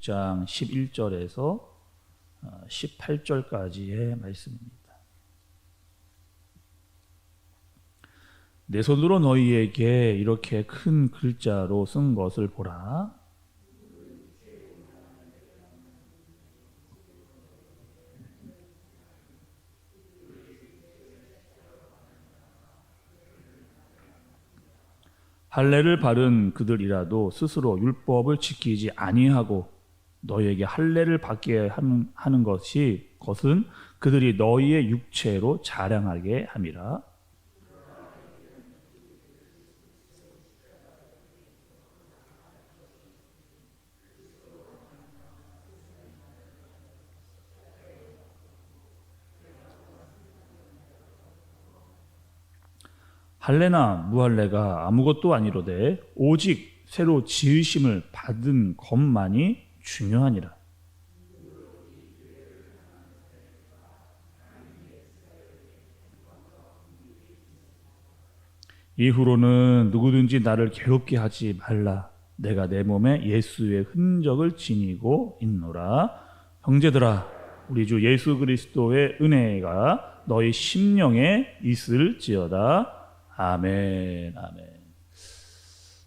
6장 11절에서 18절까지의 말씀입니다. 내 손으로 너희에게 이렇게 큰 글자로 쓴 것을 보라. 할례를 바른 그들이라도 스스로 율법을 지키지 아니하고 너희에게 할례를 받게 하는, 하는 것이 것은 그들이 너희의 육체로 자랑하게 함이라. 할례나 무할례가 아무것도 아니로되 오직 새로 지으심을 받은 것만이 중요하니라. 이후로는 누구든지 나를 괴롭게 하지 말라. 내가 내 몸에 예수의 흔적을 지니고 있노라. 형제들아, 우리 주 예수 그리스도의 은혜가 너희 심령에 있을지어다. 아멘, 아멘.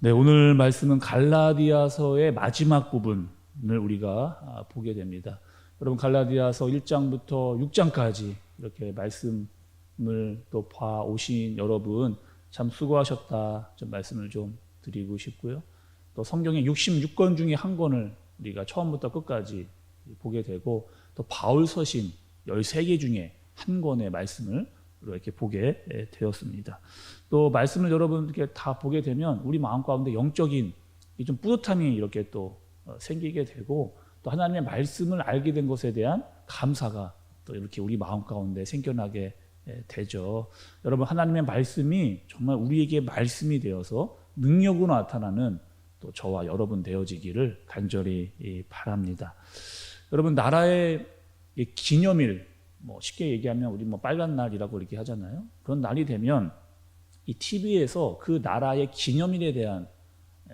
네, 오늘 말씀은 갈라디아서의 마지막 부분을 우리가 아, 보게 됩니다. 여러분 갈라디아서 1장부터 6장까지 이렇게 말씀을 또 봐 오신 여러분 참 수고하셨다. 좀 말씀을 좀 드리고 싶고요. 또 성경의 66권 중에 한 권을 우리가 처음부터 끝까지 보게 되고 또 바울 서신 13개 중에 한 권의 말씀을 이렇게 보게 되었습니다. 또 말씀을 여러분 이렇게 다 보게 되면 우리 마음 가운데 영적인 좀 뿌듯함이 이렇게 또 어, 생기게 되고 또 하나님의 말씀을 알게 된 것에 대한 감사가 또 이렇게 우리 마음 가운데 생겨나게 되죠. 여러분 하나님의 말씀이 정말 우리에게 말씀이 되어서 능력으로 나타나는 또 저와 여러분 되어지기를 간절히 바랍니다. 여러분 나라의 기념일 뭐 쉽게 얘기하면 우리 뭐 빨간 날이라고 이렇게 하잖아요. 그런 날이 되면 이 TV에서 그 나라의 기념일에 대한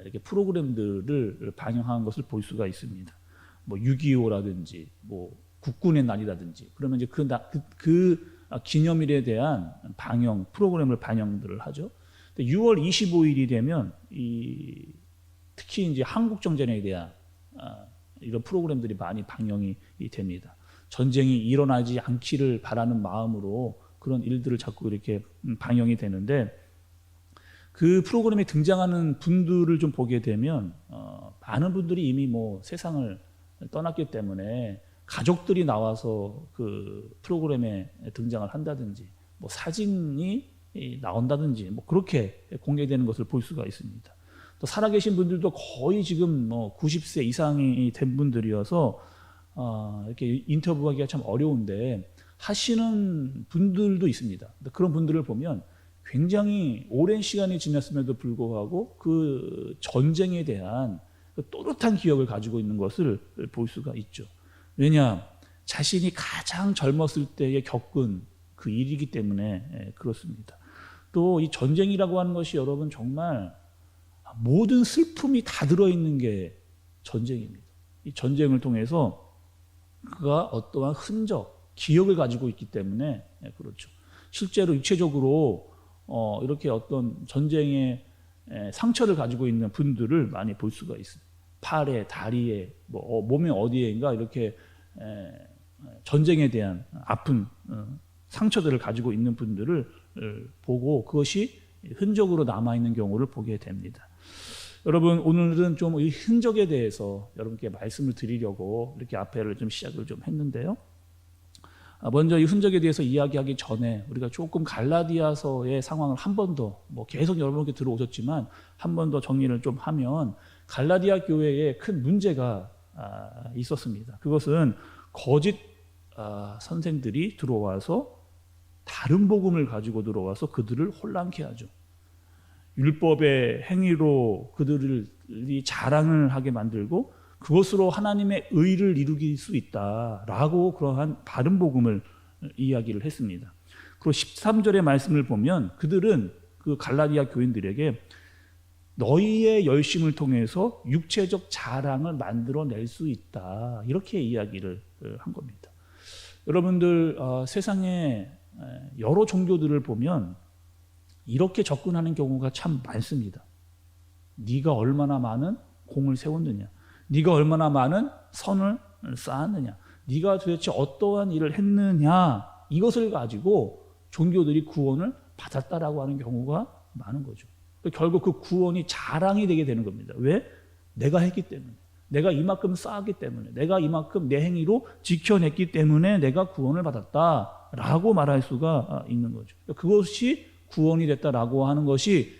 이렇게 프로그램들을 방영하는 것을 볼 수가 있습니다. 뭐 6.25라든지 뭐 국군의 날이라든지 그러면 이제 그, 그, 그 기념일에 대한 방영 프로그램을 방영들을 하죠. 6월 25일이 되면 이 특히 이제 한국 정전에 대한 아, 이런 프로그램들이 많이 방영이 됩니다. 전쟁이 일어나지 않기를 바라는 마음으로 그런 일들을 자꾸 이렇게 음, 방영이 되는데 그 프로그램에 등장하는 분들을 좀 보게 되면 어, 많은 분들이 이미 뭐 세상을 떠났기 때문에 가족들이 나와서 그 프로그램에 등장을 한다든지 뭐 사진이 나온다든지 뭐 그렇게 공개되는 것을 볼 수가 있습니다. 또 살아계신 분들도 거의 지금 뭐 90세 이상이 된 분들이어서 어, 이렇게 인터뷰하기가 참 어려운데 하시는 분들도 있습니다. 그런 분들을 보면 굉장히 오랜 시간이 지났음에도 불구하고 그 전쟁에 대한 그 또렷한 기억을 가지고 있는 것을 볼 수가 있죠. 왜냐? 자신이 가장 젊었을 때에 겪은 그 일이기 때문에 예, 그렇습니다. 또 이 전쟁이라고 하는 것이 여러분 정말 모든 슬픔이 다 들어있는 게 전쟁입니다. 이 전쟁을 통해서 그가 어떠한 흔적, 기억을 가지고 있기 때문에 예, 그렇죠. 실제로 육체적으로 어, 이렇게 어떤 전쟁의 상처를 가지고 있는 분들을 많이 볼 수가 있어요. 팔에, 다리에, 뭐 어, 몸의 어디에인가 이렇게 전쟁에 대한 아픈 어, 상처들을 가지고 있는 분들을 보고 그것이 흔적으로 남아 있는 경우를 보게 됩니다. 여러분 오늘은 좀 이 흔적에 대해서 여러분께 말씀을 드리려고 이렇게 앞에를 좀 시작을 좀 했는데요. 아, 먼저 이 흔적에 대해서 이야기하기 전에 우리가 조금 갈라디아서의 상황을 한 번 더 뭐 계속 여러분께 들어오셨지만 한 번 더 정리를 좀 하면 갈라디아 교회에 큰 문제가 아, 있었습니다. 그것은 거짓 아, 선생들이 들어와서 다른 복음을 가지고 들어와서 그들을 혼란케 하죠. 율법의 행위로 그들이 자랑을 하게 만들고 그것으로 하나님의 의를 이루길 수 있다라고 그러한 바른 복음을 이야기를 했습니다. 그리고 13절의 말씀을 보면 그들은 그 갈라디아 교인들에게 너희의 열심을 통해서 육체적 자랑을 만들어낼 수 있다. 이렇게 이야기를 어, 한 겁니다. 여러분들 어, 세상에 에, 여러 종교들을 보면 이렇게 접근하는 경우가 참 많습니다. 네가 얼마나 많은 공을 세웠느냐, 네가 얼마나 많은 선을 쌓았느냐, 네가 도대체 어떠한 일을 했느냐 이것을 가지고 종교들이 구원을 받았다라고 하는 경우가 많은 거죠. 결국 그 구원이 자랑이 되게 되는 겁니다. 왜? 내가 했기 때문에. 내가 이만큼 쌓았기 때문에. 내가 이만큼 내 행위로 지켜냈기 때문에 내가 구원을 받았다 라고 말할 수가 있는 거죠. 그것이 구원이 됐다라고 하는 것이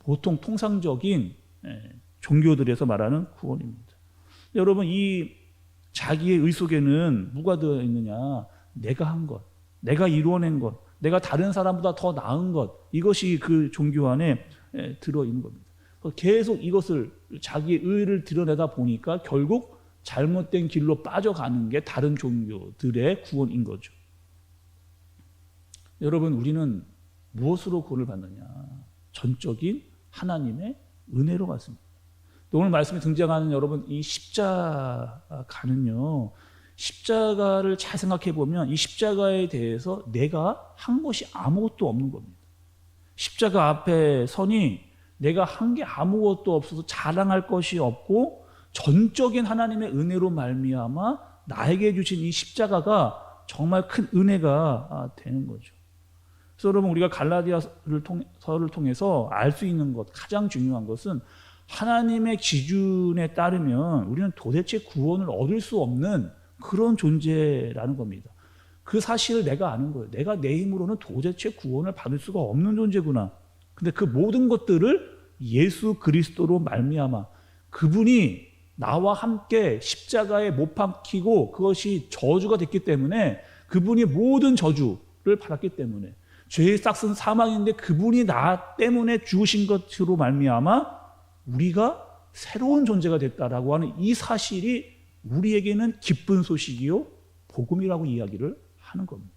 보통 통상적인 예, 종교들에서 말하는 구원입니다. 여러분 이 자기의 의 속에는 뭐가 들어 있느냐? 내가 한 것, 내가 이루어낸 것, 내가 다른 사람보다 더 나은 것 이것이 그 종교 안에 예, 들어 있는 겁니다. 계속 이것을 자기의 의를 드러내다 보니까 결국 잘못된 길로 빠져가는 게 다른 종교들의 구원인 거죠. 여러분 우리는 무엇으로 구원을 받느냐? 전적인 하나님의 은혜로 받습니다. 오늘 말씀에 등장하는 여러분 이 십자가는요. 십자가를 잘 생각해 보면 이 십자가에 대해서 내가 한 것이 아무것도 없는 겁니다. 십자가 앞에 서니 내가 한 게 아무것도 없어서 자랑할 것이 없고 전적인 하나님의 은혜로 말미암아 나에게 주신 이 십자가가 정말 큰 은혜가 되는 거죠. 그래서 여러분 우리가 갈라디아서를 통해서 알 수 있는 것 가장 중요한 것은 하나님의 기준에 따르면 우리는 도대체 구원을 얻을 수 없는 그런 존재라는 겁니다. 그 사실을 내가 아는 거예요. 내가 내 힘으로는 도대체 구원을 받을 수가 없는 존재구나. 근데 그 모든 것들을 예수 그리스도로 말미암아 그분이 나와 함께 십자가에 못 박히고 그것이 저주가 됐기 때문에 그분이 모든 저주를 받았기 때문에 죄의 싹은 사망인데 그분이 나 때문에 죽으신 것으로 말미암아 우리가 새로운 존재가 됐다라고 하는 이 사실이 우리에게는 기쁜 소식이요 복음이라고 이야기를 하는 겁니다.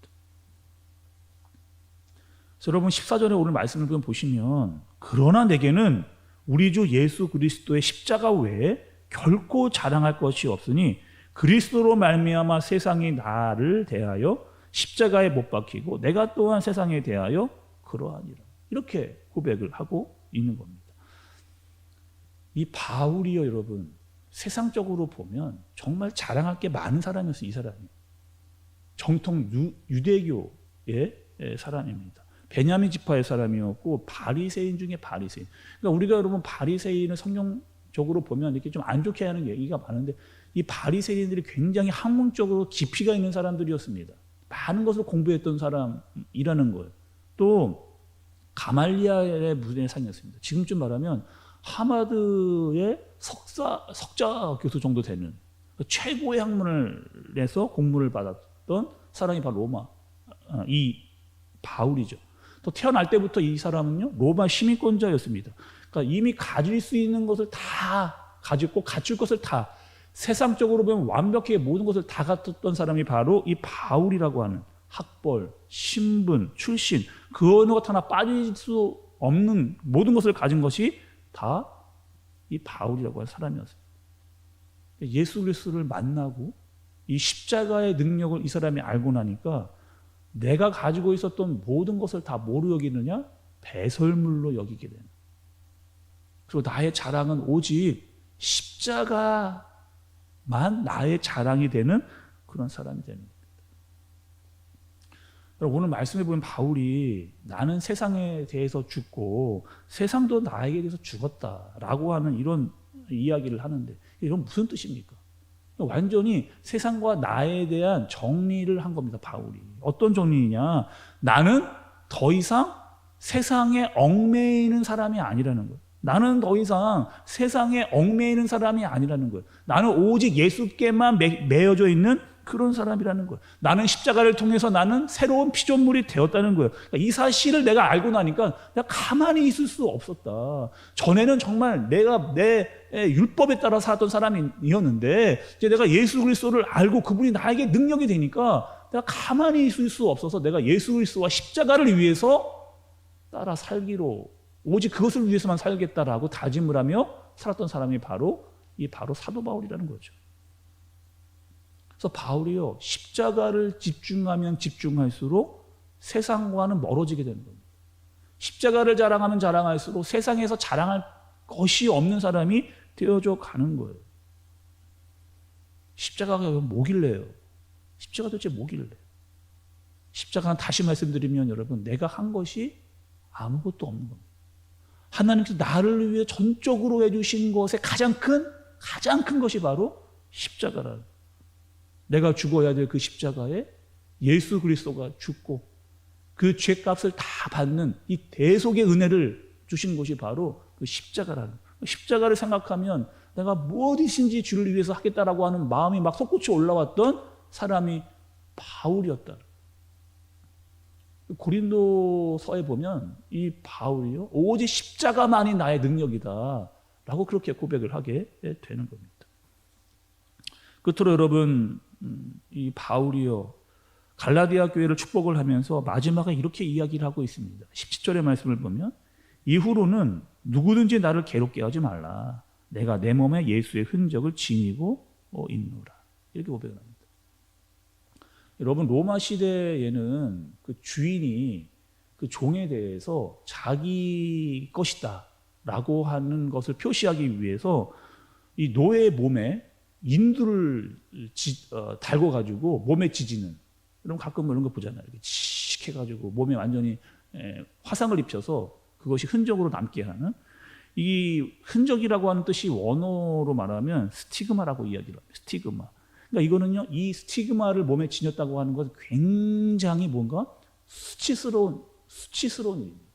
여러분 14절에 오늘 말씀을 좀 보시면 그러나 내게는 우리 주 예수 그리스도의 십자가 외에 결코 자랑할 것이 없으니 그리스도로 말미암아 세상이 나를 대하여 십자가에 못 박히고 내가 또한 세상에 대하여 그러하니라. 이렇게 고백을 하고 있는 겁니다. 이 바울이요, 여러분. 세상적으로 보면 정말 자랑할 게 많은 사람이었어요, 이 사람이. 정통 유, 대교의 사람입니다. 베냐민 지파의 사람이었고 바리새인 중에 바리새인. 그러니까 우리가 여러분 바리새인을 성경적으로 보면 이렇게 좀 안 좋게 하는 얘기가 많은데 이 바리새인들이 굉장히 학문적으로 깊이가 있는 사람들이었습니다. 많은 것을 공부했던 사람이라는 거예요. 또 가말리아의 무대 상이었습니다. 지금쯤 말하면 하마드의 석사 석자 교수 정도 되는 최고의 학문을 내서 공부를 받았던 사람이 바로 로마 어, 이 바울이죠. 또 태어날 때부터 이 사람은요 로마 시민권자였습니다. 그러니까 이미 가질 수 있는 것을 다 가지고 갖출 것을 다 세상적으로 보면 완벽하게 모든 것을 다 갖췄던 사람이 바로 이 바울이라고 하는 학벌, 신분, 출신 그 어느 것 하나 빠질 수 없는 모든 것을 가진 것이 다 이 바울이라고 하는 사람이었어요. 예수 그리스도를 만나고 이 십자가의 능력을 이 사람이 알고 나니까 내가 가지고 있었던 모든 것을 다 뭐로 여기느냐? 배설물로 여기게 되는. 그리고 나의 자랑은 오직 십자가만 나의 자랑이 되는 그런 사람이 되는 오늘 말씀해 보면 바울이 나는 세상에 대해서 죽고 세상도 나에게 대해서 죽었다라고 하는 이런 이야기를 하는데 이건 무슨 뜻입니까? 완전히 세상과 나에 대한 정리를 한 겁니다, 바울이. 어떤 정리냐? 나는 더 이상 세상에 얽매이는 사람이 아니라는 거예요. 나는 더 이상 세상에 얽매이는 사람이 아니라는 거예요. 나는 오직 예수께만 매, 매여져 있는 그런 사람이라는 거예요. 나는 십자가를 통해서 나는 새로운 피조물이 되었다는 거예요. 그러니까 이 사실을 내가 알고 나니까 내가 가만히 있을 수 없었다. 전에는 정말 내가 내 율법에 따라 살았던 사람이었는데 이제 내가 예수 그리스도를 알고 그분이 나에게 능력이 되니까 내가 가만히 있을 수 없어서 내가 예수 그리스도와 십자가를 위해서 따라 살기로 오직 그것을 위해서만 살겠다라고 다짐을 하며 살았던 사람이 바로 이 바로 사도 바울이라는 거죠. 그래서 바울이요 십자가를 집중하면 집중할수록 세상과는 멀어지게 되는 겁니다. 십자가를 자랑하면 자랑할수록 세상에서 자랑할 것이 없는 사람이 되어져 가는 거예요. 십자가가 뭐길래요? 십자가 도대체 뭐길래? 십자가는 다시 말씀드리면 여러분 내가 한 것이 아무것도 없는 겁니다. 하나님께서 나를 위해 전적으로 해주신 것의 가장 큰 가장 큰 것이 바로 십자가라. 내가 죽어야 될 그 십자가에 예수 그리스도가 죽고 그 죄값을 다 받는 이 대속의 은혜를 주신 것이 바로 그 십자가라는. 십자가를 생각하면 내가 무엇이든지 주를 위해서 하겠다라고 하는 마음이 막 솟구쳐 올라왔던 사람이 바울이었다. 고린도서에 보면 이 바울이요 오직 십자가만이 나의 능력이다라고 그렇게 고백을 하게 되는 겁니다. 끝으로 여러분 음, 이 바울이요 갈라디아 교회를 축복을 하면서 마지막에 이렇게 이야기를 하고 있습니다. 17절의 말씀을 보면 이후로는 누구든지 나를 괴롭게 하지 말라. 내가 내 몸에 예수의 흔적을 지니고 어, 있노라. 이렇게 고백을 합니다. 여러분 로마 시대에는 그 주인이 그 종에 대해서 자기 것이다라고 하는 것을 표시하기 위해서 이 노예의 몸에 인두를 지, 어, 달고 가지고 몸에 지지는 여러분 가끔 이런 거 보잖아요. 이렇게 칙 해가지고 몸에 완전히 에, 화상을 입혀서 그것이 흔적으로 남게 하는 이 흔적이라고 하는 뜻이 원어로 말하면 스티그마라고 이야기를 합니다. 스티그마. 그러니까 이거는요, 이 스티그마를 몸에 지녔다고 하는 것은 굉장히 뭔가 수치스러운, 수치스러운 일입니다.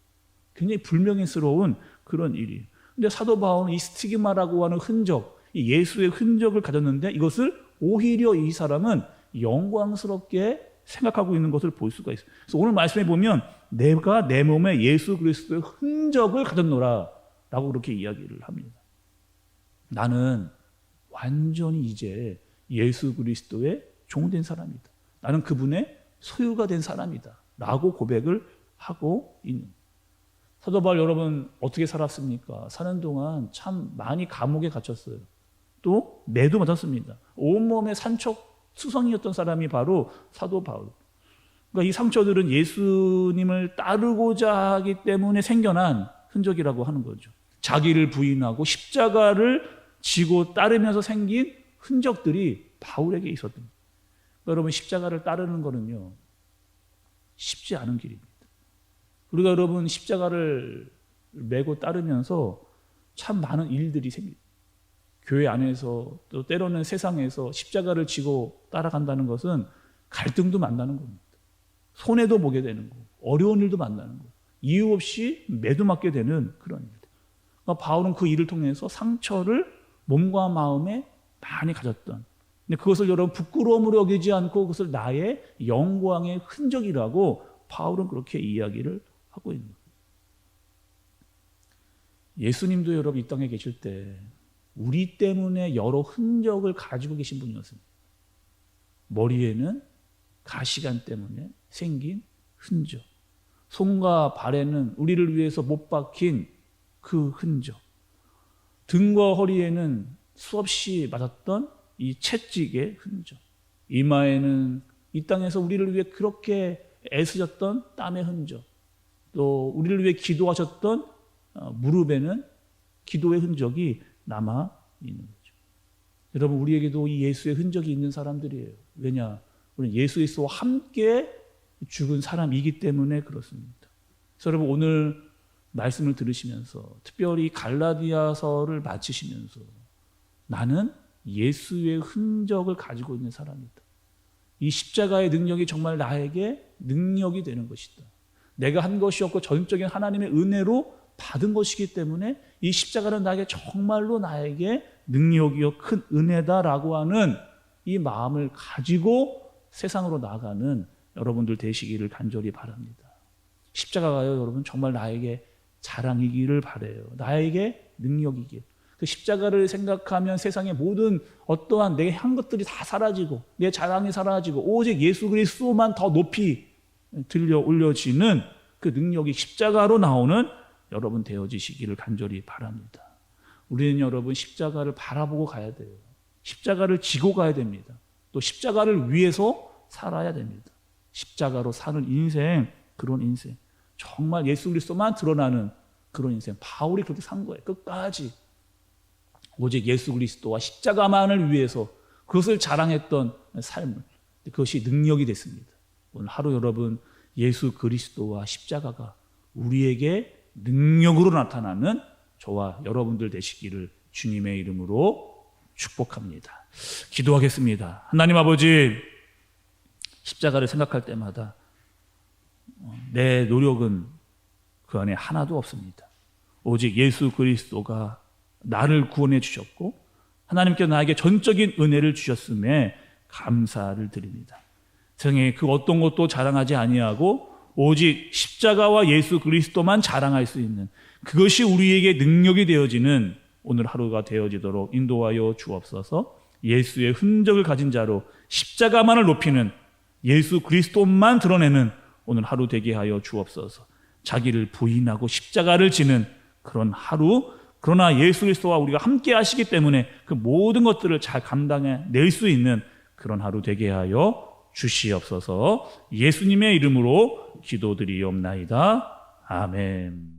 굉장히 불명예스러운 그런 일이에요. 근데 사도 바울은 이 스티그마라고 하는 흔적, 이 예수의 흔적을 가졌는데 이것을 오히려 이 사람은 영광스럽게 생각하고 있는 것을 볼 수가 있어요. 그래서 오늘 말씀해 보면 내가 내 몸에 예수 그리스도의 흔적을 가졌노라 라고 그렇게 이야기를 합니다. 나는 완전히 이제 예수 그리스도의 종된 사람이다. 나는 그분의 소유가 된 사람이다. 라고 고백을 하고 있는. 사도 바울 여러분 어떻게 살았습니까? 사는 동안 참 많이 감옥에 갇혔어요. 또 매도 맞았습니다. 온몸에 산척 수성이었던 사람이 바로 사도 바울. 그러니까 이 상처들은 예수님을 따르고자 하기 때문에 생겨난 흔적이라고 하는 거죠. 자기를 부인하고 십자가를 지고 따르면서 생긴 흔적들이 바울에게 있었던 거예요. 여러분 십자가를 따르는 거는요 쉽지 않은 길입니다. 우리가 여러분 십자가를 메고 따르면서 참 많은 일들이 생깁니다. 교회 안에서 또 때로는 세상에서 십자가를 지고 따라간다는 것은 갈등도 만나는 겁니다. 손해도 보게 되는 거, 어려운 일도 만나는 거, 이유 없이 매도 맞게 되는 그런 일들. 그러니까 바울은 그 일을 통해서 상처를 몸과 마음에 많이 가졌던. 근데 그것을 여러분 부끄러움으로 여기지 않고 그것을 나의 영광의 흔적이라고 바울은 그렇게 이야기를 하고 있는 거예요. 예수님도 여러분 이 땅에 계실 때 우리 때문에 여러 흔적을 가지고 계신 분이었습니다. 머리에는 가시관 때문에 생긴 흔적. 손과 발에는 우리를 위해서 못 박힌 그 흔적. 등과 허리에는 수없이 맞았던 이 채찍의 흔적. 이마에는 이 땅에서 우리를 위해 그렇게 애쓰셨던 땀의 흔적. 또 우리를 위해 기도하셨던 어, 무릎에는 기도의 흔적이 남아 있는 거죠. 여러분 우리에게도 이 예수의 흔적이 있는 사람들이에요. 왜냐? 우리는 예수 그리스도와 함께 죽은 사람이기 때문에 그렇습니다. 여러분 오늘 말씀을 들으시면서 특별히 갈라디아서를 마치시면서 나는 예수의 흔적을 가지고 있는 사람이다. 이 십자가의 능력이 정말 나에게 능력이 되는 것이다. 내가 한 것이 없고 전적인 하나님의 은혜로 받은 것이기 때문에 이 십자가는 나에게 정말로 나에게 능력이요 큰 은혜다라고 하는 이 마음을 가지고 세상으로 나가는 여러분들 되시기를 간절히 바랍니다. 십자가가요 여러분 정말 나에게 자랑이기를 바래요. 나에게 능력이길. 그 십자가를 생각하면 세상의 모든 어떠한 내 한 것들이 다 사라지고 내 자랑이 사라지고 오직 예수 그리스도만 더 높이 들려 올려지는 그 능력이 십자가로 나오는 여러분 되어지시기를 간절히 바랍니다. 우리는 여러분 십자가를 바라보고 가야 돼요. 십자가를 지고 가야 됩니다. 또 십자가를 위해서 살아야 됩니다. 십자가로 사는 인생, 그런 인생. 정말 예수 그리스도만 드러나는 그런 인생. 바울이 그렇게 산 거예요. 끝까지. 오직 예수 그리스도와 십자가만을 위해서 그것을 자랑했던 삶을. 그것이 능력이 됐습니다. 오늘 하루 여러분 예수 그리스도와 십자가가 우리에게 능력으로 나타나는 저와 여러분들 되시기를 주님의 이름으로 축복합니다. 기도하겠습니다. 하나님 아버지, 십자가를 생각할 때마다 어, 내 노력은 그 안에 하나도 없습니다. 오직 예수 그리스도가 나를 구원해 주셨고 하나님께 나에게 전적인 은혜를 주셨음에 감사를 드립니다. 세상에 그 어떤 것도 자랑하지 아니하고 오직 십자가와 예수 그리스도만 자랑할 수 있는 그것이 우리에게 능력이 되어지는 오늘 하루가 되어지도록 인도하여 주옵소서. 예수의 흔적을 가진 자로 십자가만을 높이는 예수 그리스도만 드러내는 오늘 하루 되게 하여 주옵소서. 자기를 부인하고 십자가를 지는 그런 하루 그러나 예수 그리스도와 우리가 함께 하시기 때문에 그 모든 것들을 잘 감당해 낼 수 있는 그런 하루 되게 하여 주시옵소서. 예수님의 이름으로 기도드리옵나이다. 아멘.